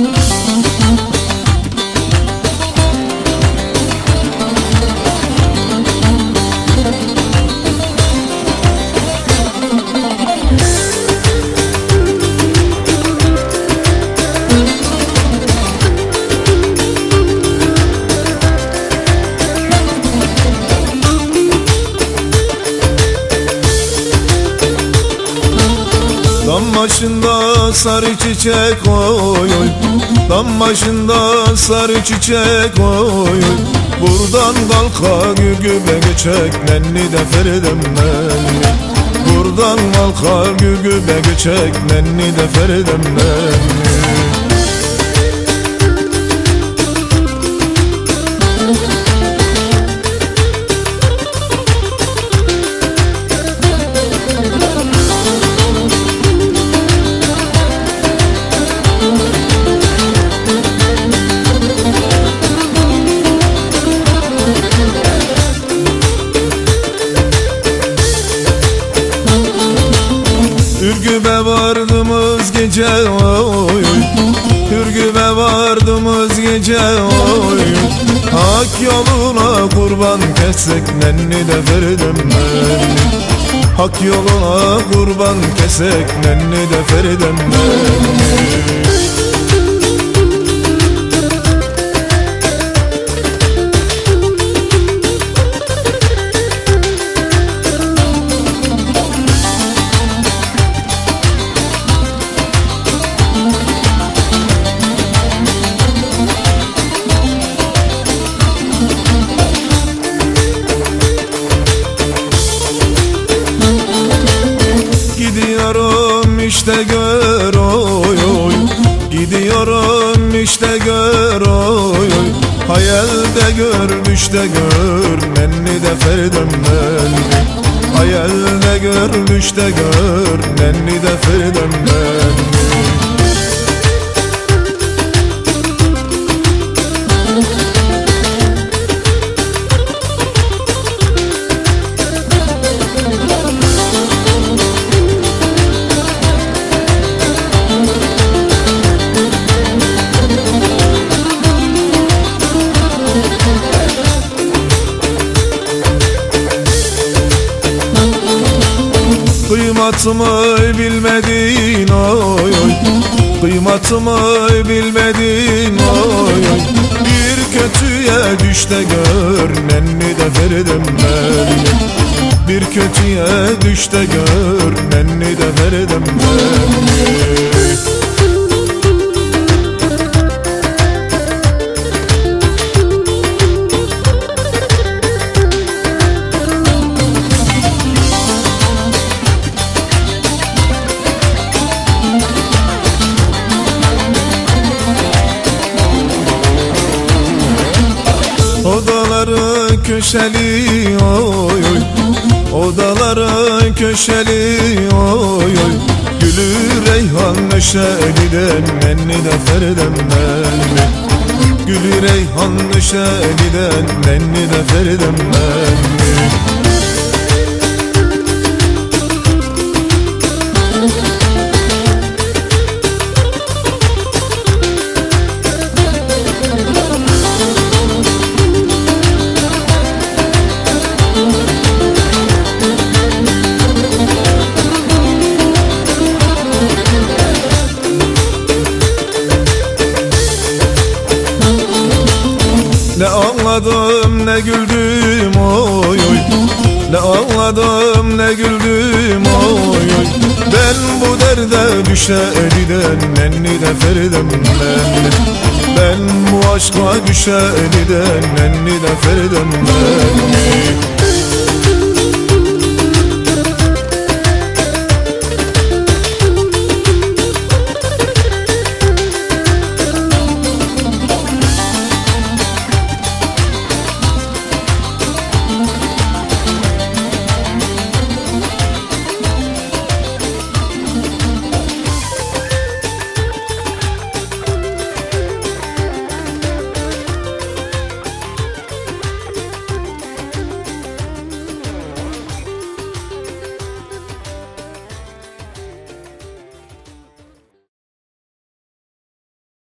Dam başında sarı çiçek oy oy. Dam başında sarı çiçek oy oy. Buradan kalka gürgübe göçek Nenni de feridem nenni Buradan kalka gürgübe göçek Nenni de feridem nenni gece oy. Hak yoluna kurban kessek nenni de feridem nenni Hak yoluna kurban kesek nenni de feridem nenni işte gör oy oy. Gidiyorum işte gör oy oy. Hayalde gör düşte gör Nenni de feridem nenni Hayalde gör düşte gör Nenni Kıymatımı bilmedin oy oy. Kıymatımı bilmedin oy oy. Bir kötüye düş de gör Nenni de feridem nenni Bir kötüye düş de gör Nenni de feridem nenni Odaları köşeli oy oy. Odaları köşeli oy oy. Gülü reyhan neşeliden Nenni de feridem nenni Gülü reyhan neşeliden Nenni de feridem nenni ağladım ne güldüm oy oy. Ne ağladım ne güldüm oy oy. Ben bu derde düşeliden Nenni de feridem nenni. Ben bu aşka düşeliden Nenni de feridem nenni